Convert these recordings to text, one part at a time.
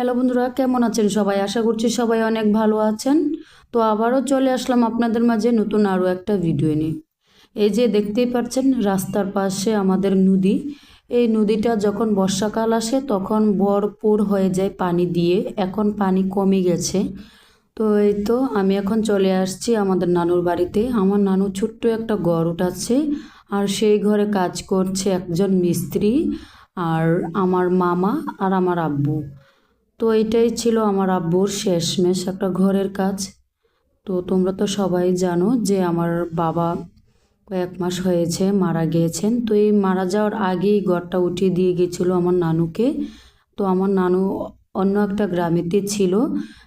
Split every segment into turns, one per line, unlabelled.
Hello বন্ধুরা, কেমন আছেন সবাই? আশা করছি সবাই অনেক ভালো আছেন। তো আবারও চলে আসলাম আপনাদের মাঝে নতুন আরও একটা ভিডিও নিয়ে। এই যে দেখতেই পাচ্ছেন, রাস্তার পাশে আমাদের নদী। এই নদীটা যখন বর্ষাকাল আসে, তখন ভরপুর হয়ে যায় পানি দিয়ে। এখন পানি কমে গেছে। তো এই তো আমি এখন চলে আসছি আমাদের নানুর বাড়িতে। আমার নানু ছোট্ট একটা ঘর উঠাচ্ছে, আর সেই ঘরে কাজ করছে একজন মিস্ত্রি, আর আমার মামা আর আমার আব্বু। তো এটাই ছিল আমার আব্বুর শেষমেশ একটা ঘরের কাজ। তো তোমরা তো সবাই জানো যে আমার বাবা কয়েক মাস হয়েছে মারা গিয়েছেন। তো এই মারা যাওয়ার আগেই ঘরটা উঠিয়ে দিয়ে গেছিল আমার নানুকে। তো আমার নানু অন্য একটা গ্রামেতে ছিল।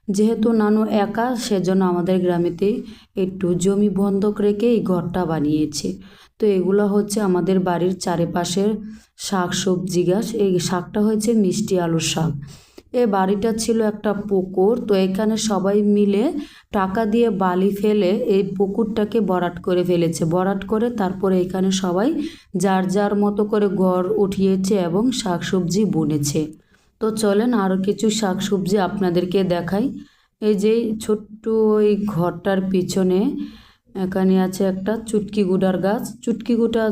যেহেতু নানু একা, সেজন্য আমাদের গ্রামেতে একটু জমি বন্ধক রেখে এই ঘরটা বানিয়েছে। তো এগুলো হচ্ছে আমাদের বাড়ির চারিপাশের শাক সবজি গাছ। এই শাকটা হয়েছে মিষ্টি আলুর শাক। এ বাড়িটা ছিল একটা পুকুর, তো এখানে সবাই মিলে টাকা দিয়ে বালি ফেলে এই পুকুরটাকে বরাট করে ফেলেছে। বরাট করে তারপরে এখানে সবাই যার যার মতো করে ঘর উঠিয়েছে এবং শাকসবজি বুনেছে। তো চলেন আরও কিছু শাকসবজি আপনাদেরকে দেখাই। এই যে ছোট্ট ওই ঘরটার পিছনে এখানে আছে একটা চুটকি গুড়ার গাছ। চুটকি গুটা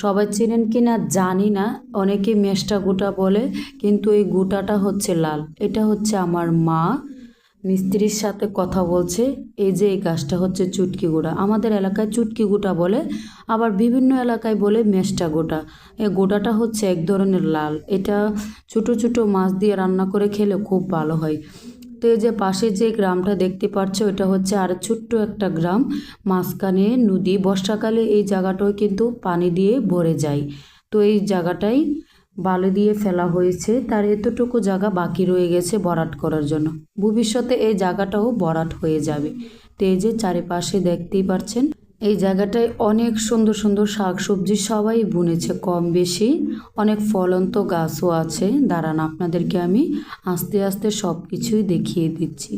সবাই চেনেন কি না জানি না, অনেকে মেষ্টা গোটা বলে, কিন্তু এই গোটাটা হচ্ছে লাল। এটা হচ্ছে আমার মা, মিস্ত্রির সাথে কথা বলছে, এই যে এই গাছটা হচ্ছে চুটকি গোটা। আমাদের এলাকায় চুটকি গোটা বলে, আবার বিভিন্ন এলাকায় বলে মেষ্টা গোটা। এই গোটাটা হচ্ছে এক ধরনের লাল। এটা ছোট ছোট মাছ দিয়ে রান্না করে খেলে খুব ভালো হয়। তো এই যে পাশে যে গ্রামটা দেখতে পাচ্ছ এটা হচ্ছে আর ছোট্ট একটা গ্রাম। মাঝখানে নদী, বর্ষাকালে এই জায়গাটাও কিন্তু পানি দিয়ে ভরে যায়। তো এই জায়গাটাই বালু দিয়ে ফেলা হয়েছে। তার এতটুকু জায়গা বাকি রয়ে গেছে বরাট করার জন্য। ভবিষ্যতে এই জায়গাটাও বরাট হয়ে যাবে। তো এই যে চারিপাশে দেখতেই পাচ্ছেন এই জায়গাটায় অনেক সুন্দর সুন্দর শাকসবজি সবাই বুনেছে, কম বেশি। অনেক ফলন্ত গাছও আছে। দাঁড়ান, আপনাদেরকে আমি আস্তে আস্তে সব কিছুই দেখিয়ে দিচ্ছি।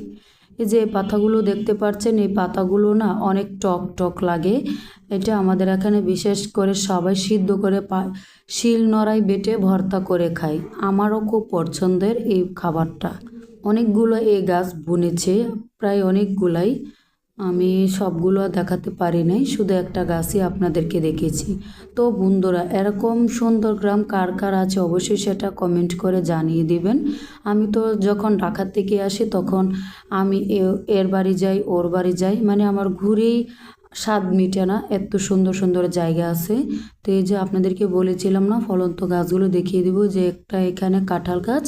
এই যে পাতাগুলো দেখতে পাচ্ছেন, এই পাতাগুলো না অনেক টক টক লাগে। এটা আমাদের এখানে বিশেষ করে সবাই সিদ্ধ করে পা, শিল নড়াই বেটে ভর্তা করে খাই আমারও খুব পছন্দের এই খাবারটা। অনেকগুলো এই গাছ বুনেছে, প্রায় অনেকগুলাই। আমি সবগুলো দেখাতে পারি নাই, শুধু একটা গাছই আপনাদেরকে দেখেছি। তো বন্ধুরা, এরকম সুন্দর গ্রাম কার কার আছে অবশ্যই সেটা কমেন্ট করে জানিয়ে দিবেন। আমি তো যখন ঢাকার থেকে আসি তখন আমি এর বাড়ি যাই, ওর বাড়ি যাই মানে আমার ঘুরেই স্বাদ মিটে না, এত সুন্দর সুন্দর জায়গা আছে। তো এই যে আপনাদেরকে বলেছিলাম না, ফলন্ত গাছগুলো দেখিয়ে দিব যে একটা এখানে কাঁঠাল গাছ,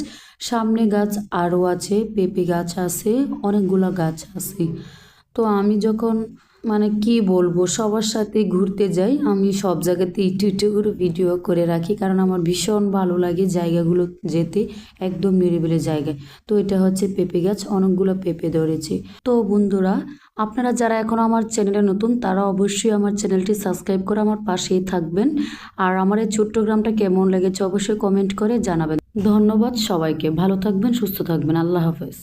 সামনে গাছ আরও আছে, পেঁপে গাছ আছে, অনেকগুলো গাছ আছে। তো আমি যখন মানে কি বলব, সবার সাথে ঘুরতে যাই, আমি সব জায়গাতে একটু একটু করে ভিডিও করে রাখি। কারণ আমার ভীষণ ভালো লাগে জায়গাগুলো যেতে, একদম নিরিবিলি জায়গায়। তো এটা হচ্ছে পেঁপে গাছ, অনেকগুলো পেঁপে ধরেছে। তো বন্ধুরা, আপনারা যারা এখন আমার চ্যানেলে নতুন, তারা অবশ্যই আমার চ্যানেলটি সাবস্ক্রাইব করে আমার পাশেই থাকবেন। আর আমার এই ছোট্ট গ্রামটা কেমন লেগেছে অবশ্যই কমেন্ট করে জানাবেন। ধন্যবাদ সবাইকে, ভালো থাকবেন, সুস্থ থাকবেন, আল্লাহ হাফেজ।